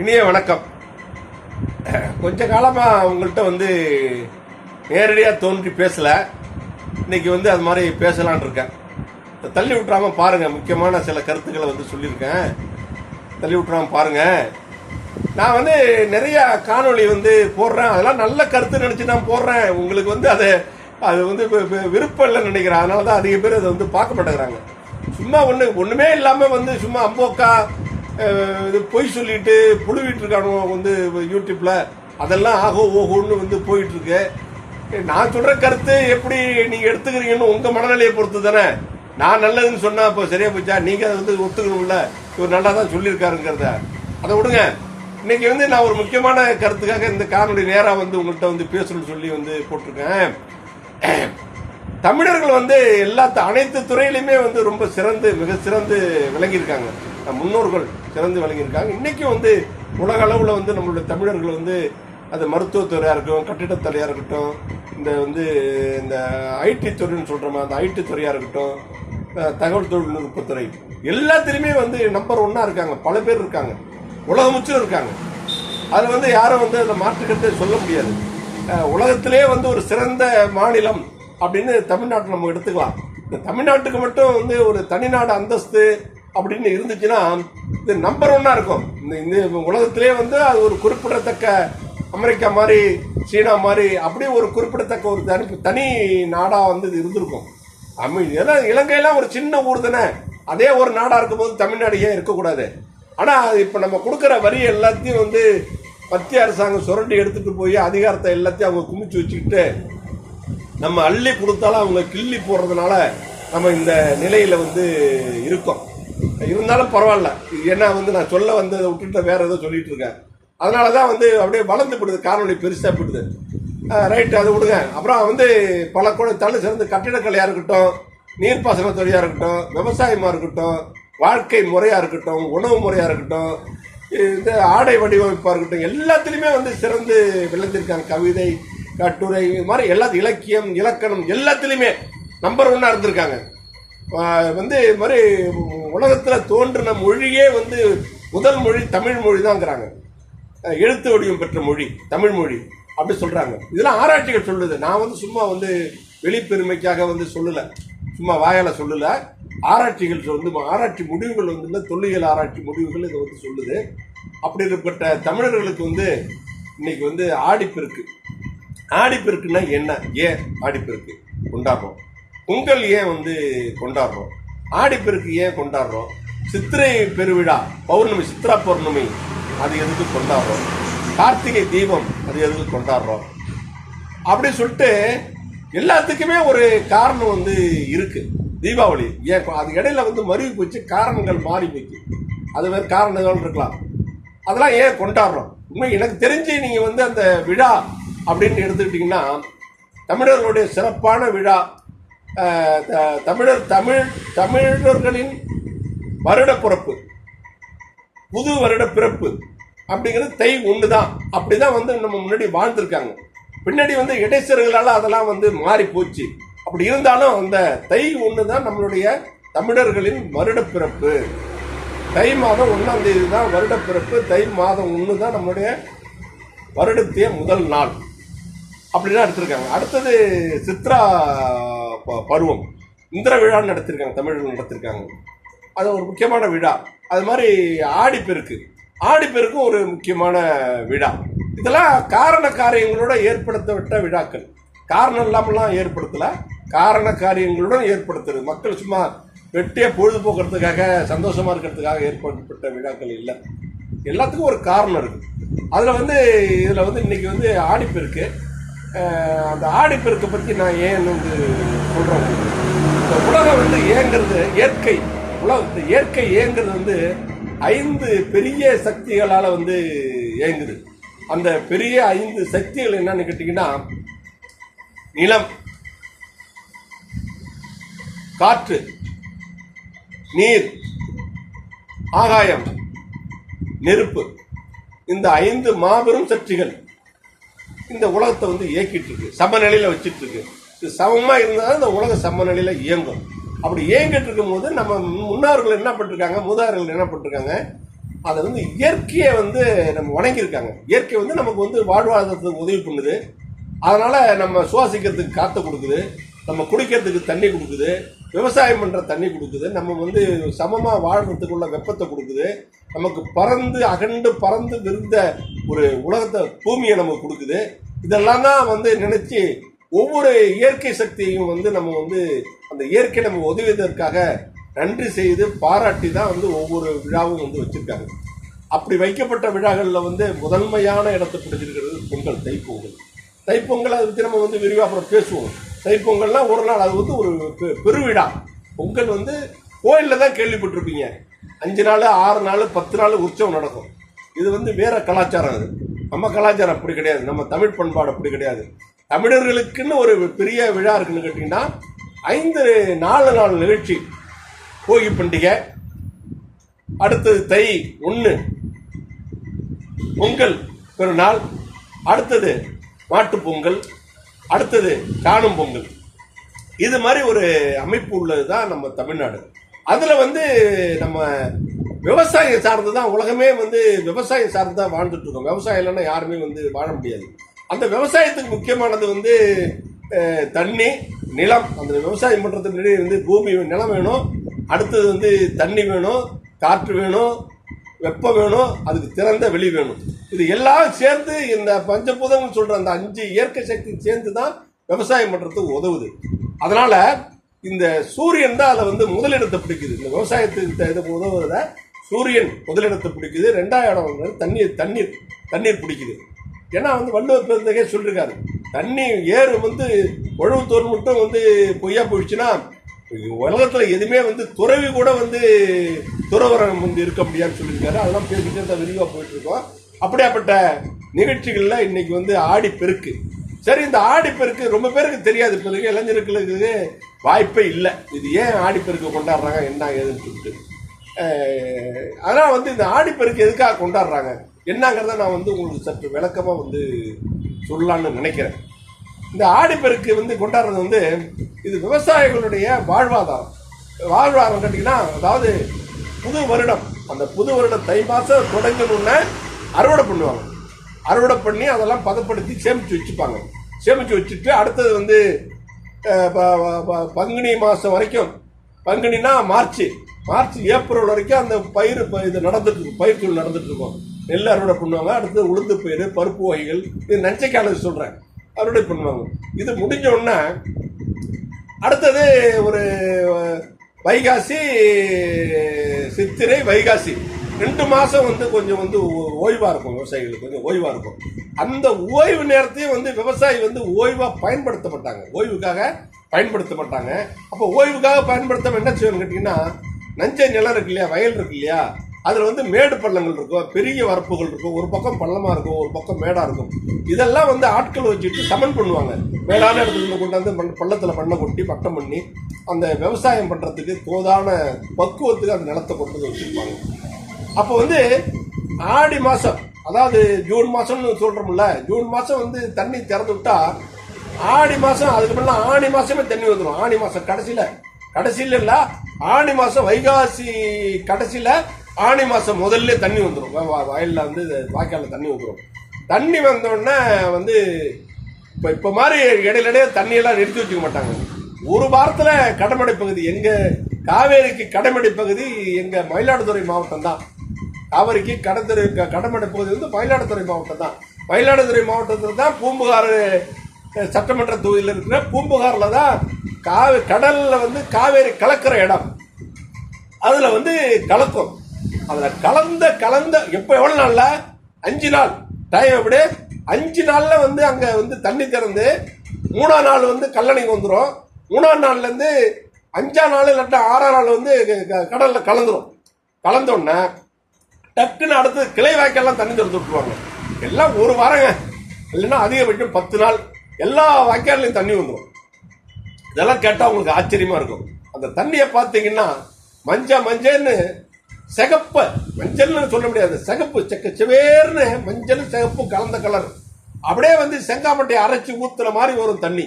இனிய வணக்கம். கொஞ்ச காலமா உங்கள்கிட்ட வந்து நேரடியா தோன்றி பேசல. இன்னைக்கு வந்து அது மாதிரி பேசலான் இருக்கேன். தள்ளி விட்டுறாம பாருங்க முக்கியமான சில கருத்துக்களை வந்து சொல்லியிருக்கேன். தள்ளி விட்டுறாம பாருங்க. நான் வந்து நிறைய காணொளி வந்து போடுறேன். அதெல்லாம் நல்ல கருத்து நினைச்சு நான் போடுறேன். உங்களுக்கு வந்து அதை அது வந்து விருப்பம் இல்லைன்னு நினைக்கிறேன். அதனால தான் அதிக பேர் அதை வந்து பார்க்க மாட்டேங்கிறாங்க. சும்மா ஒன்று ஒன்றுமே இல்லாமல் வந்து சும்மா அம்போக்கா இது பொய் சொல்லிட்டு புழுவிட்டு இருக்கானுங்க வந்து யூடியூப்பில் அதெல்லாம் ஆகோ ஓகோன்னு வந்து போயிட்டுருக்கு. நான் சொல்கிற கருத்து எப்படி நீங்கள் எடுத்துக்கிறீங்கன்னு உங்கள் மனநிலையை பொறுத்து தானே. நான் நல்லதுன்னு சொன்னால் இப்போ சரியாக போச்சா? நீங்கள் அதை வந்து ஒத்துக்கணும்ல. இவர் நல்லா தான் சொல்லியிருக்காருங்கிறத. அதை விடுங்க. இன்னைக்கு வந்து நான் ஒரு முக்கியமான கருத்துக்காக இந்த காணொளி நேராக வந்து உங்கள்கிட்ட வந்து பேசணும்னு சொல்லி வந்து போட்டிருக்கேன். தமிழர்கள் வந்து எல்லா அனைத்து துறையிலுமே வந்து ரொம்ப சிறந்து மிக சிறந்து விளங்கியிருக்காங்க. முன்னோர்கள் சிறந்து விளங்கியிருக்காங்க. இன்றைக்கும் வந்து உலக அளவில் வந்து நம்மளுடைய தமிழர்கள் வந்து அது மருத்துவத்துறையாக இருக்கட்டும் கட்டிடத்துறையாக இருக்கட்டும் இந்த வந்து இந்த ஐடி துறைன்னு சொல்கிறோமா அந்த ஐடி துறையாக இருக்கட்டும் தகவல் தொழில்நுட்பத்துறை எல்லாத்துலேயுமே வந்து நம்பர் ஒன்னாக இருக்காங்க. பல பேர் இருக்காங்க. உலகம் இருக்காங்க. அதில் வந்து யாரும் வந்து அதை மாற்றுக்கிறதே சொல்ல முடியாது. உலகத்திலே வந்து ஒரு சிறந்த மாநிலம் அப்படின்னு தமிழ்நாட்டை நம்ம எடுத்துக்கலாம். இந்த தமிழ்நாட்டுக்கு மட்டும் வந்து ஒரு தனிநாடு அந்தஸ்து அப்படின்னு இருந்துச்சுன்னா இது நம்பர் ஒன்னா இருக்கும். இந்த இந்த உலகத்திலே வந்து அது ஒரு குறிப்பிடத்தக்க அமெரிக்கா மாதிரி சீனா மாதிரி அப்படியே ஒரு குறிப்பிடத்தக்க ஒரு தனி தனி நாடாக வந்து இது இருந்திருக்கும். அமை ஏன்னா இலங்கையெல்லாம் ஒரு சின்ன ஊர் தானே. அதே ஒரு நாடாக இருக்கும்போது தமிழ்நாடு ஏன் இருக்கக்கூடாது? ஆனால் இப்போ நம்ம கொடுக்குற வரி எல்லாத்தையும் வந்து மத்திய அரசாங்கம் சுரண்டி எடுத்துகிட்டு போய் அதிகாரத்தை எல்லாத்தையும் அவங்க குமிச்சு வச்சுக்கிட்டு நம்ம அள்ளி கொடுத்தாலும் அவங்க கிள்ளி போடுறதுனால நம்ம இந்த நிலையில் வந்து இருக்கோம். இருந்தாலும் பரவாயில்ல. ஏன்னா வந்து நான் சொல்ல வந்ததை விட்டுட்டு வேற ஏதோ சொல்லிட்டு இருக்கேன். அதனால தான் வந்து அப்படியே வளர்ந்து போடுது காணொலி பெருசாக போடுது ரைட்டு அதை விடுங்க. அப்புறம் வந்து பல கூட தள்ளு சிறந்து கட்டிடக்கலையாக இருக்கட்டும் நீர்ப்பாசன தொழிலாக இருக்கட்டும் விவசாயமாக இருக்கட்டும் வாழ்க்கை முறையாக இருக்கட்டும் உணவு முறையாக இருக்கட்டும் இந்த ஆடை வடிவமைப்பாக இருக்கட்டும் எல்லாத்துலேயுமே வந்து சிறந்து விளைஞ்சிருக்காங்க கவிதை கட்டுரை இது மாதிரி எல்லா இலக்கியம் இலக்கணம் எல்லாத்துலேயுமே நம்பர் ஒன்னாக இருந்திருக்காங்க. வந்து இது மாதிரி உலகத்தில் தோன்றின மொழியே வந்து முதல் மொழி தமிழ் மொழி தான்ங்கிறாங்க எழுத்து வடிவம் பெற்ற மொழி தமிழ் மொழி அப்படி சொல்கிறாங்க இதெல்லாம் ஆராய்ச்சிகள் சொல்லுது. நான் வந்து சும்மா வந்து வெளிப்பெருமைக்காக வந்து சொல்லலை. சும்மா வாயால் சொல்லலை. ஆராய்ச்சிகள் வந்து ஆராய்ச்சி முடிவுகள் வந்து தொல்லியல் ஆராய்ச்சி முடிவுகள் இதை வந்து சொல்லுது. அப்படிப்பட்ட தமிழர்களுக்கு வந்து இன்னைக்கு வந்து ஆடிப்பெருக்கு ஆடிப்பெருக்குன்னா என்ன? ஏன் ஆடிப்பெருக்கு உண்டாகும். பொங்கல் ஏன் வந்து கொண்டாடுறோம்? ஆடிப்பெருக்கு ஏன் கொண்டாடுறோம்? சித்திரை பெருவிழா பௌர்ணமி சித்ரா பௌர்ணமி அது எதுக்கு கொண்டாடுறோம்? கார்த்திகை தீபம் அது எதுக்கு கொண்டாடுறோம்? அப்படி சொல்லிட்டு எல்லாத்துக்குமே ஒரு காரணம் வந்து இருக்கு. தீபாவளி ஏன் அது இடையில வந்து மருவி போச்சு காரணங்கள் மாறி போச்சு. அது மாதிரி காரணங்கள் இருக்கலாம். அதெல்லாம் ஏன் கொண்டாடுறோம்? உண்மை எனக்கு தெரிஞ்சு நீங்கள் வந்து அந்த விழா அப்படின்னு எடுத்துக்கிட்டிங்கன்னா தமிழர்களுடைய சிறப்பான விழா தமிழர் தமிழ் தமிழர்களின் வருட பிறப்பு புது வருட பிறப்பு அப்படிங்கிறது தை ஒன்று தான் அப்படிதான் வந்து நம்ம முன்னாடி வாழ்ந்திருக்காங்க. பின்னாடி வந்து இடைச்சர்களால் அதெல்லாம் வந்து மாறி போச்சு அப்படி இருந்தாலும் அந்த தை ஒன்று தான் நம்மளுடைய தமிழர்களின் வருட பிறப்பு தை மாதம் ஒன்றாம் தேதி தான் வருட பிறப்பு தை மாதம் ஒன்று தான் நம்மளுடைய வருடத்திய முதல் நாள். அப்படிலாம் எடுத்திருக்காங்க. அடுத்தது சித்ரா ப- பருவம். இந்திர விழான்னு நடத்திருக்காங்க தமிழர்கள் நடத்திருக்காங்க. அது ஒரு முக்கியமான விழா. அது மாதிரி ஆடிப்பெருக்கு. ஆடிப்பெருக்கும் ஒரு முக்கியமான விழா. இதெல்லாம் காரண காரியங்களோட ஏற்படுத்தப்பட்ட விழாக்கள். காரணம் இல்லாமலாம் ஏற்படுத்தலை. காரண காரியங்களுடன் ஏற்படுத்துறது. மக்கள் சும்மா வெட்டியாக பொழுதுபோக்குறதுக்காக சந்தோஷமாக இருக்கிறதுக்காக ஏற்படுத்தப்பட்ட விழாக்கள் இல்லை. எல்லாத்துக்கும் ஒரு காரணம் இருக்குது அதில் வந்து இதில் வந்து இன்றைக்கி வந்து ஆடிப்பெருக்கு. அந்த ஆடிப்பெருக்கை பற்றி நான் ஏன் வந்து சொல்கிறேன் இந்த உலகம் வந்து ஏங்கிறது இயற்கை. உலக இந்த இயற்கை ஏங்கிறது வந்து ஐந்து பெரிய சக்திகளால் வந்து ஏங்குது அந்த பெரிய ஐந்து சக்திகள் என்னன்னு கேட்டிங்கன்னா நிலம் காற்று நீர் ஆகாயம் நெருப்பு. இந்த ஐந்து மாபெரும் சக்திகள் இந்த உலகத்தை வந்து இயக்கிட்டு இருக்கு சமநிலையில் வச்சுட்டு இருக்கு இது சமமா இருந்தா இந்த உலகம் சமநிலையில் இயங்கும். அப்படி இயங்கிட்டு இருக்கும்போது நம்ம முன்னோர்கள் என்ன பண்ணிருக்காங்க மூதாதையர்கள் என்ன பண்ணிருக்காங்க அதை வந்து இயற்கையை வந்து நம்ம வணங்கியிருக்காங்க. இயற்கை வந்து நமக்கு வந்து வாழ்வாதாரத்துக்கு உதவி பண்ணுது. அதனால் நம்ம சுவாசிக்கிறதுக்கு காற்று கொடுக்குது. நம்ம குடிக்கிறதுக்கு தண்ணி கொடுக்குது. விவசாயம் பண்ணுற தண்ணி கொடுக்குது. நம்ம வந்து சமமாக வாழ்கிறதுக்குள்ள வெப்பத்தை கொடுக்குது. நமக்கு பறந்து அகண்டு பறந்து விருந்த ஒரு உலகத்தை பூமியை நமக்கு கொடுக்குது. இதெல்லாம் தான் வந்து நினச்சி ஒவ்வொரு இயற்கை சக்தியையும் வந்து நம்ம வந்து அந்த இயற்கை நம்ம உதவியதற்காக நன்றி செய்து பாராட்டி தான் வந்து ஒவ்வொரு விழாவும் வந்து வச்சுருக்காங்க. அப்படி வைக்கப்பட்ட விழாக்களில் வந்து முதன்மையான இடத்தை பிடிச்சிருக்கிறது பொங்கல் தைப்பொங்கல். தைப்பொங்கல் அதை பற்றி நம்ம வந்து விரிவாக அப்புறம் பேசுவோம். தைப்பொங்கல்னா ஒரு நாள் அது வந்து ஒரு பெ- பெருவிழா. பொங்கல் வந்து கோயிலில் தான் கேள்விப்பட்டிருப்பீங்க. அஞ்சு நாள் ஆறு நாள் பத்து நாள் உற்சவம் நடக்கும். இது வந்து வேற கலாச்சாரம் அது. நம்ம கலாச்சாரம் அப்படி கிடையாது. நம்ம தமிழ் பண்பாடு அப்படி கிடையாது. தமிழர்களுக்குன்னு ஒரு பெரிய விழா இருக்குன்னு கேட்டிங்கன்னா ஐந்து நாலு நாள் நிகழ்ச்சி. போகி பண்டிகை அடுத்தது தை ஒன்று பொங்கல் பெருநாள் அடுத்தது மாட்டு பொங்கல் அடுத்தது காணும் பொங்கல். இது மாதிரி ஒரு அமைப்பு உள்ளது தான் நம்ம தமிழ்நாடு. அதில் வந்து நம்ம விவசாயம் சார்ந்து தான் உலகமே வந்து விவசாயம் சார்ந்து தான் வாழ்ந்துட்டு இருக்கோம். விவசாயம் இல்லைன்னா யாருமே வந்து வாழ முடியாது. அந்த விவசாயத்துக்கு முக்கியமானது வந்து தண்ணி நிலம். அந்த விவசாயம் பண்ணுறதுக்கு முன்னாடி வந்து பூமி நிலம் வேணும். அடுத்தது வந்து தண்ணி வேணும் காற்று வேணும் வெப்பம் வேணும் அதுக்கு திறந்த வெளி வேணும். இது எல்லாம் சேர்ந்து இந்த பஞ்சபூதம்னு சொல்ற அந்த அஞ்சு இயற்கை சக்தி சேர்ந்து தான் விவசாயம் பண்றதுக்கு உதவுது. அதனால இந்த சூரியன் தான் அதை வந்து முதலிடத்தை பிடிக்குது. இந்த விவசாயத்துக்கு த- இது உதவுறத சூரியன் முதலிடத்தை பிடிக்குது. ரெண்டாவது இடம் வந்து தண்ணீர் தண்ணீர் தண்ணீர் பிடிக்குது. ஏன்னா வந்து வள்ளுவர் பிறந்தகே சொல்லியிருக்காரு தண்ணி ஏறு வந்து உழவுத்தோர் மட்டும் வந்து பொய்யா போயிடுச்சுன்னா உலகத்தில் எதுவுமே வந்து துறவி கூட வந்து துறவரம் வந்து இருக்க முடியாதுன்னு சொல்லியிருக்காரு. அதெல்லாம் பேசிட்டு தான் விரிவாக போயிட்டுருக்கோம் அப்படியாப்பட்ட நிகழ்ச்சிகளில் இன்னைக்கு வந்து ஆடி பெருக்கு. சரி இந்த ஆடி பெருக்கு ரொம்ப பேருக்கு தெரியாது இப்போ இளைஞர்களுக்கு வாய்ப்பே இல்லை. இது ஏன் ஆடி பெருக்கு கொண்டாடுறாங்க என்ன ஏதுன்னு சொல்லிட்டு. அதனால் வந்து இந்த ஆடிப்பெருக்கு எதுக்காக கொண்டாடுறாங்க என்னங்கிறத நான் வந்து உங்களுக்கு சற்று விளக்கமாக வந்து சொல்லலாம்னு நினைக்கிறேன். இந்த ஆடிப்பெருக்கு வந்து கொண்டாடுறது வந்து இது விவசாயிகளுடைய வாழ்வாதாரம். வாழ்வாதாரம் கேட்டிங்கன்னா அதாவது புது வருடம். அந்த புது வருடம் தை மாதம் தொடங்கணுன்னு அறுவடை பண்ணுவாங்க. அறுவடை பண்ணி அதெல்லாம் பதப்படுத்தி சேமித்து வச்சுப்பாங்க. சேமித்து வச்சுட்டு அடுத்தது வந்து ப- ப- பங்குனி மாதம் வரைக்கும். பங்குனினா மார்ச். மார்ச் ஏப்ரல் வரைக்கும் அந்த பயிர் இது நடந்துட்டு இருக்கும். பயிர் தொழில் நடந்துட்டு இருக்கும். நெல் அறுவடை பண்ணுவாங்க. அடுத்தது உளுந்து பயிர் பருப்பு வகைகள். இது நஞ்சைக்கால சொல்கிறேன் அறுவடை பண்ணுவாங்க. இது முடிஞ்ச உடனே அடுத்தது ஒரு வைகாசி சித்திரை வைகாசி. ரெண்டு மாதம் வந்து கொஞ்சம் வந்து ஓ- இருக்கும் விவசாயிகளுக்கு கொஞ்சம் ஓய்வாக இருக்கும். அந்த ஓய்வு நேரத்தையும் வந்து விவசாயி வந்து ஓய்வாக பயன்படுத்தப்பட்டாங்க. ஓய்வுக்காக பயன்படுத்தப்பட்டாங்க. அப்போ ஓய்வுக்காக பயன்படுத்த என்ன செய்யணும் கேட்டிங்கன்னா நஞ்சை நிலம் இருக்கு இல்லையா வயல் இருக்கு இல்லையா அதில் வந்து மேடு பள்ளங்கள் இருக்கும் பெரிய வரப்புகள் இருக்கும் ஒரு பக்கம் பள்ளமாக இருக்கும் ஒரு பக்கம் மேடாக இருக்கும். இதெல்லாம் வந்து ஆட்கள் வச்சுட்டு சமன் பண்ணுவாங்க. மேலான இடத்துல இருந்து கொண்டாந்து மண் பள்ளத்தில் மண்ணை கொட்டி பட்டம் பண்ணி அந்த விவசாயம் பண்ணுறதுக்கு போதான பக்குவத்துக்கு அந்த நிலத்தை கொண்டு வந்து வச்சுருப்பாங்க. அப்போ வந்து ஆடி மாதம் அதாவது ஜூன் மாதம்னு சொல்கிறோம்ல ஜூன் மாதம் வந்து தண்ணி திறந்து விட்டா ஆடி மாதம் அதுக்கு முன்னாடி ஆணி மாதமே தண்ணி வந்துடும் ஆணி மாதம் கடைசியில. கடைசியில் இல்லை ஆணி மாதம் வைகாசி கடைசியில் ஆணி மாதம் முதல்ல தண்ணி வந்துடும் வயலில் வந்து வாய்க்காலில் தண்ணி வந்துடும் தண்ணி வந்தோடனே வந்து இப்போ இப்போ மாதிரி இடையில இடையே தண்ணியெல்லாம் நிறுத்தி வச்சுக்க மாட்டாங்க. ஒரு வாரத்தில் கடமடை பகுதி எங்கள் காவேரிக்கு கடமடை பகுதி எங்கள் மயிலாடுதுறை மாவட்டம் தான். காவேரிக்கு கடற்கரை கடமடை பகுதி வந்து மயிலாடுதுறை மாவட்டம் தான். மயிலாடுதுறை மாவட்டத்தில் தான் பூம்புகார் சட்டமன்ற தொகுதியில் இருக்கிற பூம்புகாரில் தான் காவே கடலில் வந்து காவேரி கலக்கிற இடம். அதில் வந்து கலக்கும். அதில் கலந்த கலந்த எப்போ எவ்வளோ நாளில்? அஞ்சு நாள். டைம் எப்படி அஞ்சு நாளில் வந்து அங்கே வந்து தண்ணி திறந்து மூணாம் நாள் வந்து கல்லணைக்கு வந்துடும் மூணாம் நாள்லேருந்து அஞ்சாம் நாள் இல்லாட்டா ஆறாம் நாள் வந்து க- கலந்துடும் கலந்தோடனே கலந்துரும். டக்குன்னு அடுத்து கிளை வாய்க்கெல்லாம் தண்ணி திறந்து விட்டுருவாங்க. எல்லாம் ஒரு வாரங்க. இல்லைன்னா அதிகபட்சம் பத்து நாள். எல்லா வாய்க்கால்லையும் தண்ணி வந்துடும் இதெல்லாம் கேட்டால் உங்களுக்கு ஆச்சரியமாக இருக்கும். அந்த தண்ணியை பார்த்தீங்கன்னா மஞ்ச மஞ்சள்னு சிகப்பு மஞ்சள்னு சொல்ல முடியாது. சிகப்பு செக்க செவேர்னு மஞ்சள் சிகப்பு கலந்த கலர் அப்படியே வந்து செங்காமட்டையை அரைச்சி ஊத்துற மாதிரி வரும் தண்ணி.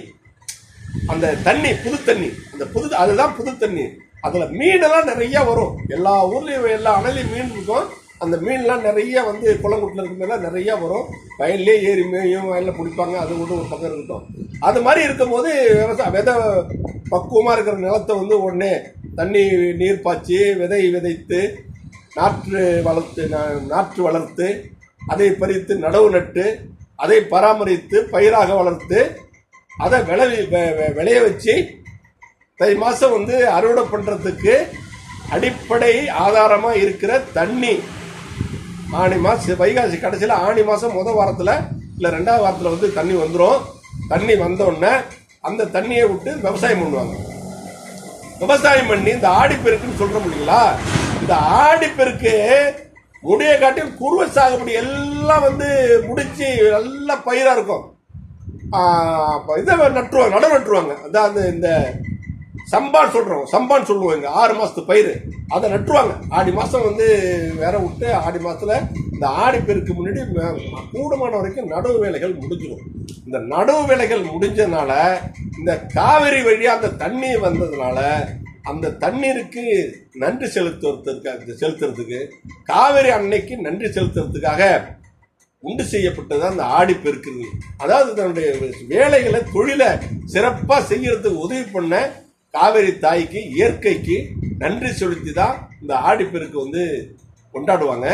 அந்த தண்ணி புது தண்ணி. அந்த புது அதுதான் புது தண்ணி. அதில் மீனெல்லாம் நிறைய வரும். எல்லா ஊர்லேயும் எல்லா அணலையும் மீன் இருக்கும். அந்த மீன்லாம் நிறைய வந்து குளங்குட்டில் இருக்கிறதுலாம் நிறையா வரும். வயல்லே ஏறி மேயும் வயலில் பிடிப்பாங்க. அது கூட ஒரு பக்கம் இருக்கட்டும். அது மாதிரி இருக்கும்போது விவசாய விதை பக்குவமாக இருக்கிற நிலத்தை வந்து உடனே தண்ணி நீர் பாய்ச்சி விதை விதைத்து நாற்று வளர்த்து நா- நாற்று வளர்த்து அதை பறித்து நடவு நட்டு அதை பராமரித்து பயிராக வளர்த்து அதை விளை விளைய வச்சு தை மாதம் வந்து அறுவடை பண்ணுறதுக்கு அடிப்படை ஆதாரமாக இருக்கிற தண்ணி ஆணி மாதம் வைகாசி கடைசியில் ஆணி மாதம் முதல் வாரத்தில் இல்லை ரெண்டாவது வாரத்தில் வந்து தண்ணி வந்துடும் தண்ணி வந்தோடனே அந்த தண்ணியை விட்டு விவசாயம் பண்ணுவாங்க. விவசாயம் பண்ணி இந்த ஆடிப்பெருக்குன்னு சொல்ற முடியுங்களா? இந்த ஆடிப்பெருக்கு முடிய காட்டி குருவை சாகுபடி எல்லாம் வந்து முடிச்சு நல்லா பயிராக இருக்கும். இதை நட்டுருவாங்க நடவு நட்டுருவாங்க. அதாவது இந்த சம்பான் சொல்கிறோம் சம்பான் சொல்லுவோம் எங்கள் ஆறு மாதத்து பயிர். அதை நட்டுருவாங்க. ஆடி மாதம் வந்து வேற விட்டு ஆடி மாதத்தில் இந்த ஆடி பெருக்கு முன்னாடி கூடுமான வரைக்கும் நடவு வேலைகள் முடிஞ்சிடும் இந்த நடவு வேலைகள் முடிஞ்சதுனால இந்த காவிரி வழியாக அந்த தண்ணி வந்ததுனால அந்த தண்ணீருக்கு நன்றி செலுத்துறதுக்காக செலுத்துறதுக்கு காவிரி அன்னைக்கு நன்றி செலுத்துறதுக்காக உண்டு செய்யப்பட்டது அந்த ஆடி பெருக்குது அதாவது தன்னுடைய வேலைகளை தொழிலை சிறப்பாக செய்யறதுக்கு உதவி பண்ண காவேரி தாய்க்கு இயற்கைக்கு நன்றி செலுத்தி தான் இந்த ஆடிப்பெருக்கு வந்து கொண்டாடுவாங்க.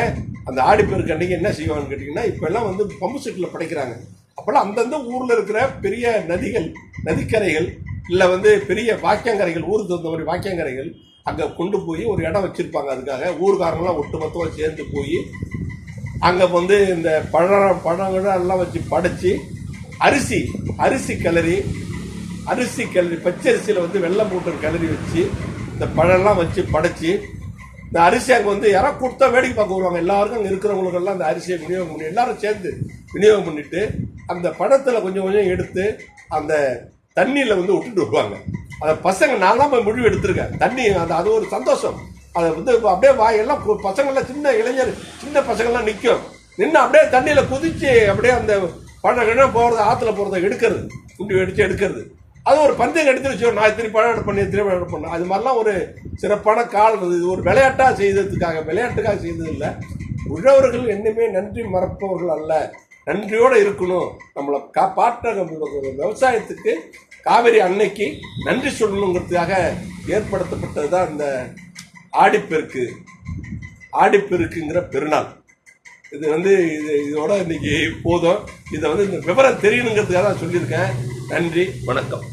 அந்த ஆடிப்பெருக்கு அன்னைக்கு என்ன செய்வாங்கன்னு கேட்டிங்கன்னா இப்போல்லாம் வந்து பம்பு செட்டில் படைக்கிறாங்க. அப்போல்லாம் அந்தந்த ஊரில் இருக்கிற பெரிய நதிகள் நதிக்கரைகள் இல்லை வந்து பெரிய வாக்கியங்கரைகள் ஊருக்கு தகுந்த மாதிரி வாக்கியங்கரைகள் அங்கே கொண்டு போய் ஒரு இடம் வச்சுருப்பாங்க அதுக்காக. ஊர்காரங்களாம் ஒட்டுமொத்தமாக சேர்ந்து போய் அங்கே வந்து இந்த பழம் பழங்கள் எல்லாம் வச்சு படைச்சி அரிசி அரிசி கிளறி அரிசி கிளறி பச்சரிசியில் வந்து வெள்ளம் போட்டு கிளறி வச்சு இந்த பழம்லாம் வச்சு படைச்சி இந்த அரிசி அங்கே வந்து யாராவது கொடுத்தா வேடிக்கை பார்க்க வருவாங்க. எல்லாருக்கும் அங்கே இருக்கிறவங்களுக்கெல்லாம் அந்த அரிசியை விநியோகம் பண்ணி எல்லாரும் சேர்ந்து விநியோகம் பண்ணிட்டு அந்த படத்தில் கொஞ்சம் கொஞ்சம் எடுத்து அந்த தண்ணியில் வந்து விட்டுட்டு வருவாங்க. அதை பசங்க நான் தான் போய் முடிவு எடுத்திருக்கேன். தண்ணி அந்த அது ஒரு சந்தோஷம். அதை வந்து அப்படியே வாயெல்லாம் பசங்கள்லாம் சின்ன இளைஞர் சின்ன பசங்கள்லாம் நிற்கும் நின்று அப்படியே தண்ணியில் குதிச்சு அப்படியே அந்த பழம் கிழம் போகிறத ஆற்றுல போகிறத எடுக்கிறது. குண்டி வெடித்து எடுக்கிறது. அது ஒரு பந்தயம் எடுத்து வச்சு நான் இத்தனை பழம் பண்ணி இத்தனை பழம் பண்ணேன் அது மாதிரிலாம் ஒரு சிறப்பான காலம் இது ஒரு விளையாட்டாக செய்ததுக்காக விளையாட்டுக்காக செய்தது இல்லை உழவர்கள் என்னமே நன்றி மறப்பவர்கள் அல்ல. நன்றியோடு இருக்கணும். நம்மளை காப்பாற்ற நம்மளோட ஒரு விவசாயத்துக்கு காவிரி அன்னைக்கு நன்றி சொல்லணுங்கிறதுக்காக ஏற்படுத்தப்பட்டது தான் இந்த ஆடிப்பெருக்கு. ஆடிப்பெருக்குங்கிற பெருநாள். இது வந்து இது இதோட இன்னைக்கு போதும். இதை வந்து இந்த விவரம் தெரியணுங்கிறதுக்காக தான் சொல்லியிருக்கேன். நன்றி வணக்கம்.